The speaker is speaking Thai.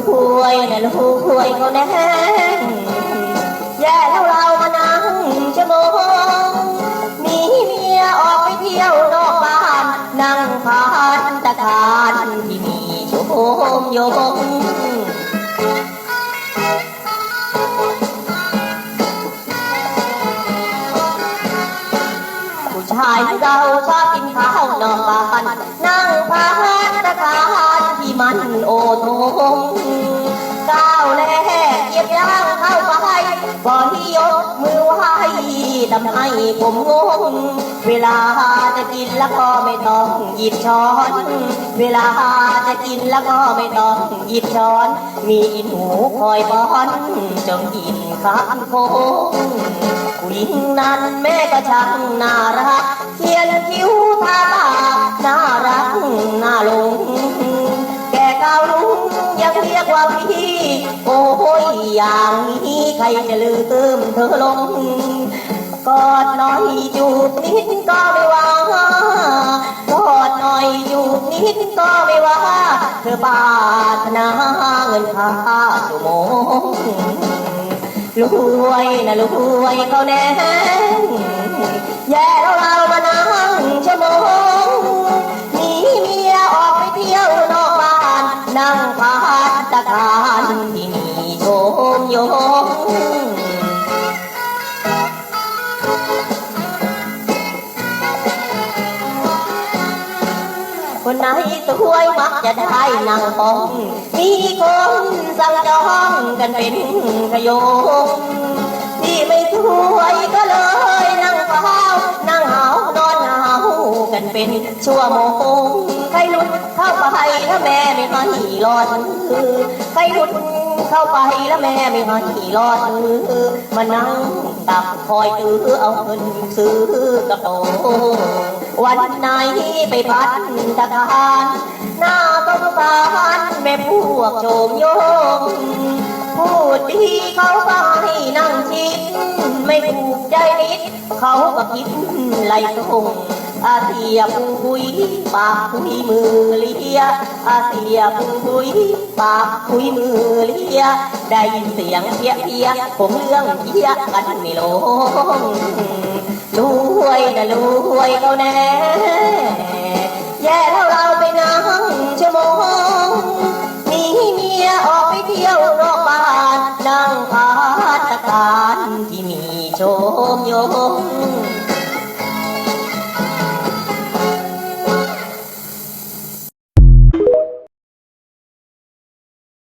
กหวยนะลูกหวยเขาแน่แย่แล้วเรามานั่งชั่วโมงหนีเมียออกไปเที่ยวนอกบ้าน นั่งพานตะการที่มีโชมโยงผู้ชายเราชอบกินข้าวนอกบ้าน นั่งพานตะการที่มันโอทง ทำให้ผมงงเวลาจะกินแล้วก็ไม่ต้องหยิบช้อน เวลาจะกินแล้วก็ไม่ต้องหยิบช้อน มีอินหูคอยป้อนจนกินข้ามโค้งผู้หญิงนั้นแม่ก็ช่างน่ารักเขียนคิ้วทาปากน่ารักน่าหลงแก่เก่าลุงยังเรียกว่าพี่ โอ้ยอย่างนี้ใครจะลืมเธอลง อดหน่อยจูบนิดก็ไม่ว่ากอดหน่อยจูบนิดก็ไม่ว่า เธอปารถนาเงินค่าชั่วโมงรวยนะรวยเขาแน่แย่แล้วเรามานั่งชั่วโมงหนีเมียออกไปเที่ยวนอกบ้านนั่งพัดตะการที่มีโชมโย คนไหนสวยมักจะได้นางปอง มีคนสั่งจองกันเป็นขยงที่ไม่สวยก็เลยนั่งเฝ้านั่งเหานอนเหากันเป็นชั่วโมงใครหลุดเข้าไปแล้วแม่ไม่ให้รอดมือใครหลุดเข้าไปแล้วแม่ไม่ให้รอดมือมานั่ง ตักคอยตื้อเอาเงินซื้อกระโปรงวันไหนไปพัดตะการหน้าต้องสารแม่พวกโจมโยงพูดดีเขาก็ให้นั่งชิดไม่ถูกใจนิด เขาก็คิดไล่ส่ง อาเซียพุงคุยปากคุยมือเลียอาเซียพุงคุยปากคุยมือเลียได้ยินเสียงเพี้ยเพี้ยผมเรื่องเพี้ยกันไม่ลงรวยนะรวยเขาแน่แย่เท่าเราไปนั่งชั่วโมงหนีเมียออกไปเที่ยวนอกบ้านนั่งพัดตการที่มีโชมยง